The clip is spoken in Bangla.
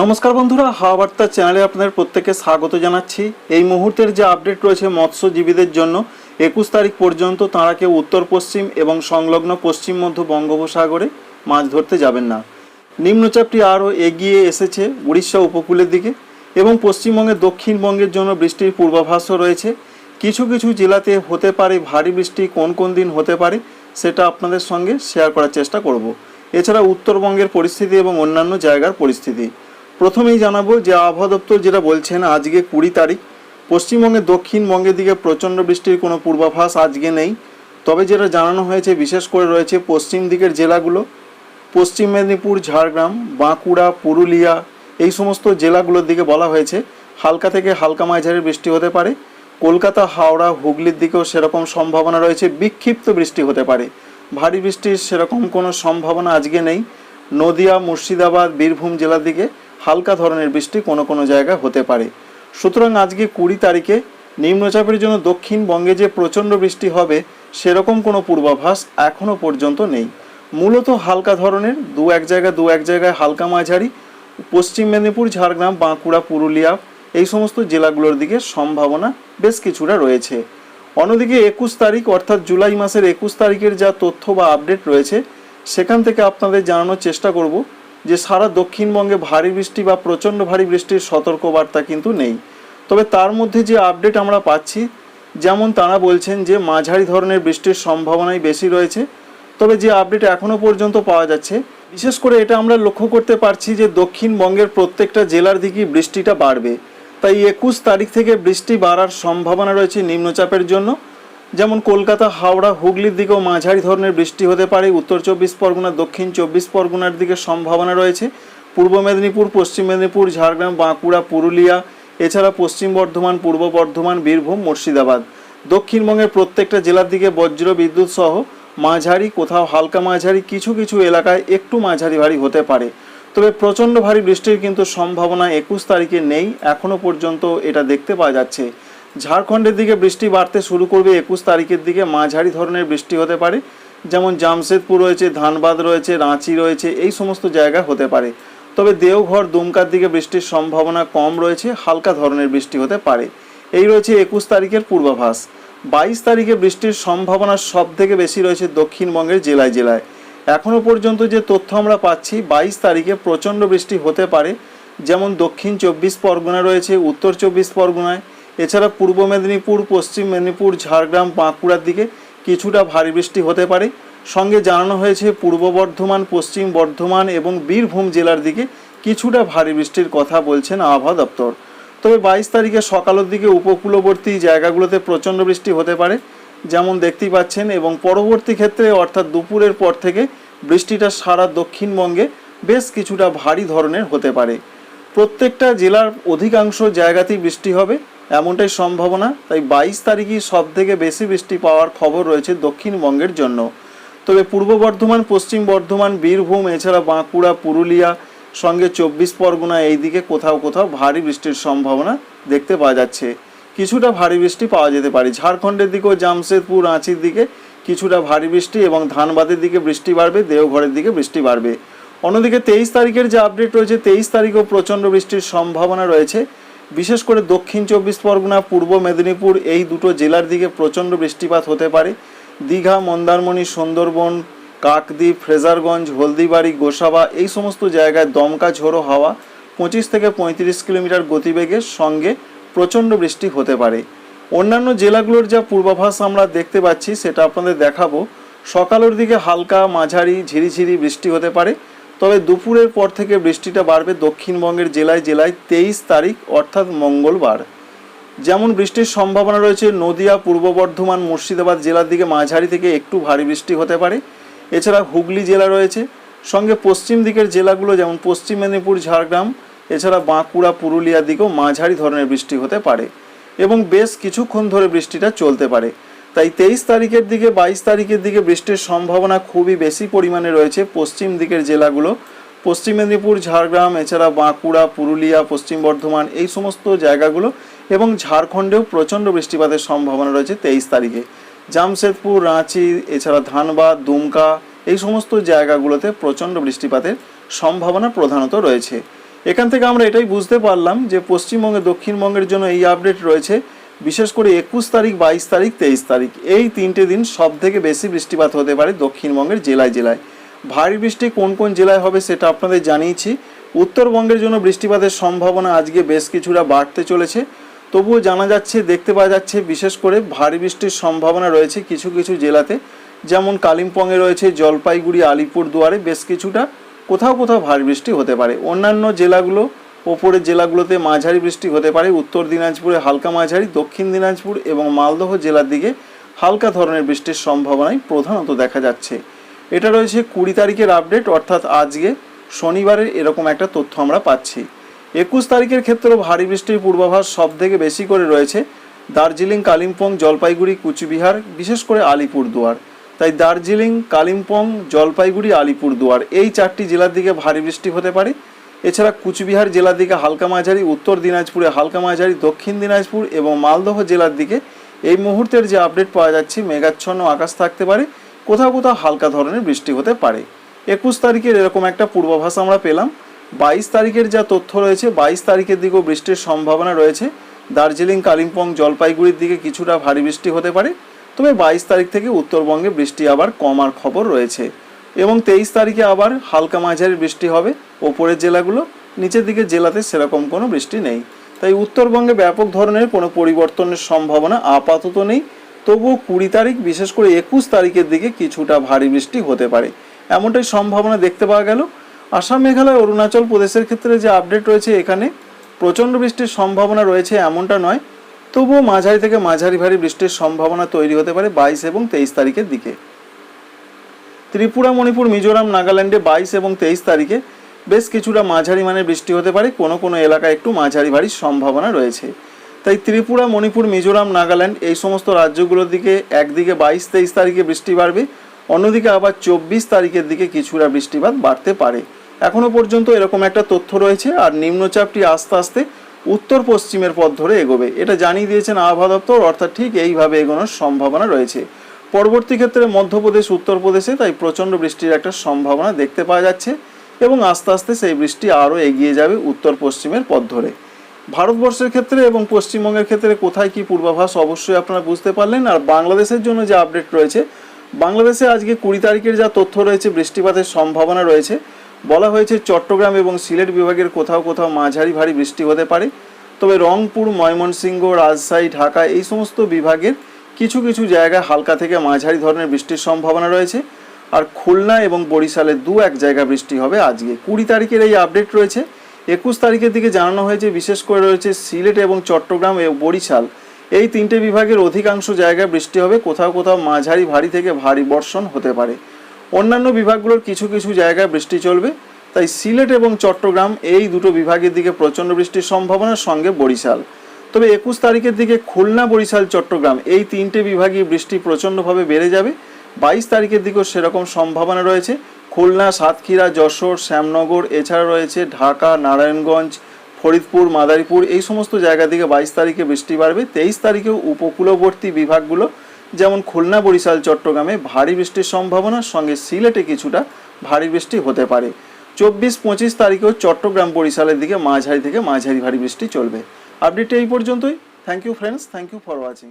নমস্কার বন্ধুরা হাওয়া বার্তা চ্যানেলে আপনাদের প্রত্যেককে স্বাগত জানাচ্ছি। এই মুহূর্তের যে আপডেট রয়েছে মৎস্যজীবীদের জন্য, একুশ তারিখ পর্যন্ত তাঁরা কেউ উত্তর পশ্চিম এবং সংলগ্ন পশ্চিম মধ্য বঙ্গোপসাগরে মাছ ধরতে যাবেন না। নিম্নচাপটি আরও এগিয়ে এসেছে উড়িষ্যা উপকূলের দিকে এবং পশ্চিমবঙ্গের দক্ষিণবঙ্গের জন্য বৃষ্টির পূর্বাভাসও রয়েছে। কিছু কিছু জেলাতে হতে পারে ভারী বৃষ্টি, কোন কোন দিন হতে পারে সেটা আপনাদের সঙ্গে শেয়ার করার চেষ্টা করব। এছাড়া উত্তরবঙ্গের পরিস্থিতি এবং অন্যান্য জায়গার পরিস্থিতি। প্রথমেই জানাব যে আবহাওয়া দপ্তর যেটা বলছেন, আজকে কুড়ি তারিখ পশ্চিমবঙ্গের দক্ষিণবঙ্গের দিকে প্রচণ্ড বৃষ্টির কোনো পূর্বাভাস আজকে নেই। তবে যেটা জানানো হয়েছে, বিশেষ করে রয়েছে পশ্চিম দিকের জেলাগুলো, পশ্চিম মেদিনীপুর, ঝাড়গ্রাম, বাঁকুড়া, পুরুলিয়া, এই সমস্ত জেলাগুলোর দিকে বলা হয়েছে, হালকা থেকে হালকা মাঝারি বৃষ্টি হতে পারে। কলকাতা, হাওড়া, হুগলির দিকেও সেরকম সম্ভাবনা রয়েছে, বিক্ষিপ্ত বৃষ্টি হতে পারে। ভারী বৃষ্টির সেরকম কোনো সম্ভাবনা আজকে নেই। নদিয়া, মুর্শিদাবাদ, বীরভূম জেলার দিকে হালকা ধরনের বৃষ্টি কোনো কোনো জায়গায় হতে পারে। সুতরাং আজকে কুড়ি তারিখে নিম্নচাপের জন্য দক্ষিণবঙ্গে যে প্রচণ্ড বৃষ্টি হবে, সেরকম কোনো পূর্বাভাস এখনও পর্যন্ত নেই। মূলত হালকা ধরনের, দু এক জায়গায় দু এক জায়গায় হালকা মাঝারি, পশ্চিম মেদিনীপুর, ঝাড়গ্রাম, বাঁকুড়া, পুরুলিয়া, এই সমস্ত জেলাগুলোর দিকে সম্ভাবনা বেশ কিছুটা রয়েছে। অন্যদিকে একুশ তারিখ, অর্থাৎ জুলাই মাসের একুশ তারিখের যা তথ্য বা আপডেট রয়েছে, সেখান থেকে আপনাদের জানানোর চেষ্টা করব। যে সারা দক্ষিণবঙ্গে ভারী বৃষ্টি বা প্রচণ্ড ভারী বৃষ্টির সতর্কবার্তা কিন্তু নেই। তবে তার মধ্যে যে আপডেট আমরা পাচ্ছি, যেমন তারা বলছেন যে মাঝারি ধরনের বৃষ্টির সম্ভাবনাই বেশি রয়েছে। তবে যে আপডেট এখনও পর্যন্ত পাওয়া যাচ্ছে, বিশেষ করে এটা আমরা লক্ষ্য করতে পারছি যে দক্ষিণবঙ্গের প্রত্যেকটা জেলার দিকেই বৃষ্টিটা বাড়বে। তাই একুশ তারিখ থেকে বৃষ্টি বাড়ার সম্ভাবনা রয়েছে নিম্নচাপের জন্য। যেমন কলকাতা, হাওড়া, হুগলির দিকেও মাঝারি ধরনের বৃষ্টি হতে পারে। উত্তর চব্বিশ পরগনা, দক্ষিণ চব্বিশ পরগনার দিকে সম্ভাবনা রয়েছে। পূর্ব মেদিনীপুর, পশ্চিম মেদিনীপুর, ঝাড়গ্রাম, বাঁকুড়া, পুরুলিয়া, এছাড়া পশ্চিম বর্ধমান, পূর্ব বর্ধমান, বীরভূম, মুর্শিদাবাদ। দক্ষিণবঙ্গের প্রত্যেকটা জেলার দিকে বজ্র বিদ্যুৎ সহ মাঝারি, কোথাও হালকা মাঝারি, কিছু কিছু এলাকায় একটু মাঝারি ভারী হতে পারে। তবে প্রচণ্ড ভারী বৃষ্টির কিন্তু সম্ভাবনা একুশ তারিখে নেই। এখনও পর্যন্ত এটা দেখতে পাওয়া যাচ্ছে। ঝাড়খণ্ডের দিকে বৃষ্টি বাড়তে শুরু করবে একুশ তারিখের দিকে। মাঝারি ধরনের বৃষ্টি হতে পারে, যেমন জামশেদপুর রয়েছে, ধানবাদ রয়েছে, রাঁচি রয়েছে, এই সমস্ত জায়গা হতে পারে। তবে দেওঘর, দুমকার দিকে বৃষ্টির সম্ভাবনা কম রয়েছে, হালকা ধরনের বৃষ্টি হতে পারে। এই রয়েছে একুশ তারিখের পূর্বাভাস। বাইশ তারিখে বৃষ্টির সম্ভাবনা সব থেকে বেশি রয়েছে দক্ষিণবঙ্গের জেলায় জেলায়। এখনও পর্যন্ত যে তথ্য আমরা পাচ্ছি, বাইশ তারিখে প্রচণ্ড বৃষ্টি হতে পারে, যেমন দক্ষিণ চব্বিশ পরগনা রয়েছে, উত্তর চব্বিশ পরগনায় এছাড়া পূর্ব মেদিনীপুর, পশ্চিম মেদিনীপুর, ঝাড়গ্রাম, বাঁকুড়ার দিকে কিছুটা ভারী বৃষ্টি হতে পারে। সঙ্গে জানানো হয়েছে, পূর্ব বর্ধমান, পশ্চিম বর্ধমান এবং বীরভূম জেলার দিকে কিছুটা ভারী বৃষ্টির কথা বলছেন আবহাওয়া দপ্তর। তবে বাইশ তারিখে সকালের দিকে উপকূলবর্তী জায়গাগুলোতে প্রচণ্ড বৃষ্টি হতে পারে, যেমন দেখতেই পাচ্ছেন, এবং পরবর্তী ক্ষেত্রে, অর্থাৎ দুপুরের পর থেকে বৃষ্টিটা সারা দক্ষিণবঙ্গে বেশ কিছুটা ভারী ধরনের হতে পারে। প্রত্যেকটা জেলার অধিকাংশ জায়গাতেই বৃষ্টি হবে। এমনটাই সম্ভাবনা। তাই বাইশ তারিখই সব থেকে বেশি বৃষ্টি পাওয়ার খবর রয়েছে দক্ষিণবঙ্গের জন্য। তবে পূর্ব বর্ধমান, পশ্চিম বর্ধমান, বীরভূম, এছাড়া বাঁকুড়া, পুরুলিয়া, সঙ্গে চব্বিশ পরগনা এই দিকে কোথাও কোথাও ভারী বৃষ্টির সম্ভাবনা দেখতে পাওয়া যাচ্ছে। কিছুটা ভারী বৃষ্টি পাওয়া যেতে পারে। ঝাড়খণ্ডের দিকেও জামশেদপুর, রাঁচির দিকে কিছুটা ভারী বৃষ্টি এবং ধানবাদের দিকে বৃষ্টি বাড়বে, দেওঘরের দিকে বৃষ্টি বাড়বে। অন্যদিকে তেইশ তারিখের যে আপডেট রয়েছে, তেইশ তারিখেও প্রচণ্ড বৃষ্টির সম্ভাবনা রয়েছে। বিশেষ করে দক্ষিণ চব্বিশ পরগনা, পূর্ব মেদিনীপুর, এই দুটো জেলার দিকে প্রচণ্ড বৃষ্টিপাত হতে পারে। দীঘা, মন্দারমণি, সুন্দরবন, কাকদ্বীপ, ফ্রেজারগঞ্জ, হলদিবাড়ি, গোসাবা, এই সমস্ত জায়গায় দমকা ঝোড়ো হাওয়া পঁচিশ থেকে পঁয়ত্রিশ কিলোমিটার গতিবেগের সঙ্গে প্রচণ্ড বৃষ্টি হতে পারে। অন্যান্য জেলাগুলোর যা পূর্বাভাস আমরা দেখতে পাচ্ছি, সেটা আপনাদের দেখাবো। সকালের দিকে হালকা মাঝারি ঝিরিঝিরি বৃষ্টি হতে পারে। তবে দুপুরের পর থেকে বৃষ্টিটা বাড়বে দক্ষিণবঙ্গের জেলায় জেলায় তেইশ তারিখ, অর্থাৎ মঙ্গলবার। যেমন বৃষ্টির সম্ভাবনা রয়েছে, নদিয়া, পূর্ব বর্ধমান, মুর্শিদাবাদ জেলার দিকে মাঝারি থেকে একটু ভারী বৃষ্টি হতে পারে। এছাড়া হুগলি জেলা রয়েছে। সঙ্গে পশ্চিম দিকের জেলাগুলো যেমন পশ্চিম মেদিনীপুর, ঝাড়গ্রাম, এছাড়া বাঁকুড়া, পুরুলিয়ার দিকেও মাঝারি ধরনের বৃষ্টি হতে পারে। এবং বেশ কিছুক্ষণ ধরে বৃষ্টিটা চলতে পারে। তাই তেইশ তারিখের দিকে, বাইশ তারিখের দিকে বৃষ্টির সম্ভাবনা খুবই বেশি পরিমাণে রয়েছে পশ্চিম দিকের জেলাগুলো। পশ্চিম মেদিনীপুর, ঝাড়গ্রাম, এছাড়া বাঁকুড়া, পুরুলিয়া, পশ্চিম বর্ধমান এই সমস্ত জায়গাগুলো এবং ঝাড়খণ্ডেও প্রচণ্ড বৃষ্টিপাতের সম্ভাবনা রয়েছে তেইশ তারিখে। জামশেদপুর, রাঁচি, এছাড়া ধানবাদ দুমকা এই সমস্ত জায়গাগুলোতে প্রচণ্ড বৃষ্টিপাতের সম্ভাবনা প্রধানত রয়েছে। এখান থেকে আমরা এটাই বুঝতে পারলাম যে পশ্চিমবঙ্গে, দক্ষিণবঙ্গের জন্য এই আপডেট রয়েছে বিশেষ করে একুশ তারিখ, বাইশ তারিখ, তেইশ তারিখ, এই তিনটে দিন সব থেকে বেশি বৃষ্টিপাত হতে পারে দক্ষিণবঙ্গের জেলায় জেলায়। ভারী বৃষ্টি কোন কোন জেলায় হবে সেটা আপনাদের জানিয়েছি। উত্তরবঙ্গের জন্য বৃষ্টিপাতের সম্ভাবনা আজকে বেশ কিছুটা বাড়তে চলেছে। তবুও জানা যাচ্ছে, দেখতে পাওয়া যাচ্ছে বিশেষ করে ভারী বৃষ্টির সম্ভাবনা রয়েছে কিছু কিছু জেলাতে। যেমন কালিম্পংয়ে রয়েছে জলপাইগুড়ি আলিপুর দুয়ারে বেশ কিছুটা, কোথাও কোথাও ভারী বৃষ্টি হতে পারে। অন্যান্য জেলাগুলো ওপরের জেলাগুলোতে মাঝারি বৃষ্টি হতে পারে। উত্তর দিনাজপুরে হালকা মাঝারি, দক্ষিণ দিনাজপুর এবং মালদহ জেলার দিকে হালকা ধরনের বৃষ্টির সম্ভাবনাই প্রধানত দেখা যাচ্ছে। এটা রয়েছে কুড়ি তারিখের আপডেট অর্থাৎ আজকে শনিবারের এরকম একটা তথ্য আমরা পাচ্ছি। একুশ তারিখের ক্ষেত্রেও ভারী বৃষ্টির পূর্বাভাস সব থেকে বেশি করে রয়েছে দার্জিলিং, কালিম্পং, জলপাইগুড়ি, কুচবিহার, বিশেষ করে আলিপুরদুয়ার। তাই দার্জিলিং, কালিম্পং, জলপাইগুড়ি, আলিপুরদুয়ার এই চারটি জেলার দিকে ভারী বৃষ্টি হতে পারে। এছাড়া কুচবিহার জেলার দিকে হালকা মাঝারি, উত্তর দিনাজপুরে হালকা মাঝারি, দক্ষিণ দিনাজপুর এবং মালদহ জেলার দিকে এই মুহূর্তের যে আপডেট পাওয়া যাচ্ছে, মেঘাচ্ছন্ন আকাশ থাকতে পারে, কোথাও কোথাও হালকা ধরনের বৃষ্টি হতে পারে। একুশ তারিখের এরকম একটা পূর্বাভাস আমরা পেলাম। বাইশ তারিখের যা তথ্য রয়েছে, বাইশ তারিখের দিকেও বৃষ্টির সম্ভাবনা রয়েছে। দার্জিলিং, কালিম্পং, জলপাইগুড়ির দিকে কিছুটা ভারী বৃষ্টি হতে পারে। তবে বাইশ তারিখ থেকে উত্তরবঙ্গে বৃষ্টি আবার কমার খবর রয়েছে। এবং তেইশ তারিখে আবার হালকা মাঝারি বৃষ্টি হবে। ওপরের জেলাগুলো নিচের দিকে জেলাতে সেরকম কোনো বৃষ্টি নেই। তাই উত্তরবঙ্গে ব্যাপক ধরনের কোনো পরিবর্তনের সম্ভাবনা আপাতত নেই। তবুও কুড়ি তারিখ, বিশেষ করে একুশ তারিখের দিকে কিছুটা ভারী বৃষ্টি হতে পারে। এমনটাই সম্ভাবনা দেখতে পাওয়া গেল। আসাম, মেঘালয়, অরুণাচল প্রদেশের ক্ষেত্রে যে আপডেট রয়েছে এখানে, প্রচণ্ড বৃষ্টির সম্ভাবনা রয়েছে এমনটা নয়। তবুও মাঝারি থেকে মাঝারি ভারী বৃষ্টির সম্ভাবনা তৈরি হতে পারে বাইশ এবং তেইশ তারিখের দিকে। ত্রিপুরা, মণিপুর, মিজোরাম, নাগাল্যান্ডে বাইশ এবং তেইশ তারিখে বেশ কিছুটা মাঝারি মানের বৃষ্টি হতে পারে। কোনো কোনো এলাকায় একটু মাঝারি ভারীর সম্ভাবনা রয়েছে। তাই ত্রিপুরা, মণিপুর, মিজোরাম, নাগাল্যান্ড এই সমস্ত রাজ্যগুলোর দিকে একদিকে বাইশ, তেইশ তারিখে বৃষ্টি বাড়বে। অন্যদিকে আবার চব্বিশ তারিখের দিকে কিছুটা বৃষ্টিপাত বাড়তে পারে। এখনও পর্যন্ত এরকম একটা তথ্য রয়েছে আর নিম্নচাপটি আস্তে আস্তে উত্তর পশ্চিমের পথ ধরে এগোবে। এটা জানিয়ে দিয়েছেন আবহাওয়া দপ্তর, অর্থাৎ ঠিক এইভাবে এগোনোর সম্ভাবনা রয়েছে। পরবর্তী ক্ষেত্রে মধ্যপ্রদেশ, উত্তরপ্রদেশে তাই প্রচণ্ড বৃষ্টির একটা সম্ভাবনা দেখতে পাওয়া যাচ্ছে এবং আস্তে আস্তে সেই বৃষ্টি আরও এগিয়ে যাবে উত্তর পশ্চিমের পথ ধরে। ভারতবর্ষের ক্ষেত্রে এবং পশ্চিমবঙ্গের ক্ষেত্রে কোথায় কি পূর্বাভাস অবশ্যই আপনারা বুঝতে পারলেন। আর বাংলাদেশের জন্য যে আপডেট রয়েছে, বাংলাদেশে আজকে কুড়ি তারিখের যা তথ্য রয়েছে, বৃষ্টিপাতের সম্ভাবনা রয়েছে। বলা হয়েছে চট্টগ্রাম এবং সিলেট বিভাগের কোথাও কোথাও মাঝারি ভারী বৃষ্টি হতে পারে। তবে রংপুর, ময়মনসিংহ, রাজশাহী, ঢাকা এই সমস্ত বিভাগের কিছু কিছু জায়গায় হালকা থেকে মাঝারি ধরনের বৃষ্টির সম্ভাবনা রয়েছে। আর খুলনা এবং বরিশালে দু এক জায়গা বৃষ্টি হবে আজকে। কুড়ি তারিখের এই আপডেট রয়েছে। একুশ তারিখের দিকে জানানো হয়েছে, বিশেষ করে রয়েছে সিলেট এবং চট্টগ্রাম এবং বরিশাল। এই তিনটে বিভাগের অধিকাংশ জায়গায় বৃষ্টি হবে। কোথাও কোথাও মাঝারি ভারী থেকে ভারী বর্ষণ হতে পারে। অন্যান্য বিভাগগুলোর কিছু কিছু জায়গায় বৃষ্টি চলবে। তাই সিলেট এবং চট্টগ্রাম এই দুটো বিভাগের দিকে প্রচণ্ড বৃষ্টির সম্ভাবনার সঙ্গে বরিশাল। তবে একুশ তারিখের দিকে খুলনা, বরিশাল, চট্টগ্রাম এই তিনটে বিভাগই বৃষ্টি প্রচণ্ডভাবে বেড়ে যাবে। বাইশ তারিখের দিকেও সেরকম সম্ভাবনা রয়েছে। খুলনা, সাতক্ষীরা, যশোর, শ্যামনগর, এছাড়া রয়েছে ঢাকা, নারায়ণগঞ্জ, ফরিদপুর, মাদারীপুর এই সমস্ত জায়গা থেকে বাইশ তারিখে বৃষ্টি বাড়বে। তেইশ তারিখেও উপকূলবর্তী বিভাগগুলো যেমন খুলনা, বরিশাল, চট্টগ্রামে ভারী বৃষ্টির সম্ভাবনার সঙ্গে সিলেটে কিছুটা ভারী বৃষ্টি হতে পারে। চব্বিশ, পঁচিশ তারিখেও চট্টগ্রাম, বরিশালের দিকে মাঝারি থেকে মাঝারি ভারী বৃষ্টি চলবে। আপডেটটা এই পর্যন্তই। Thank you friends thank you for watching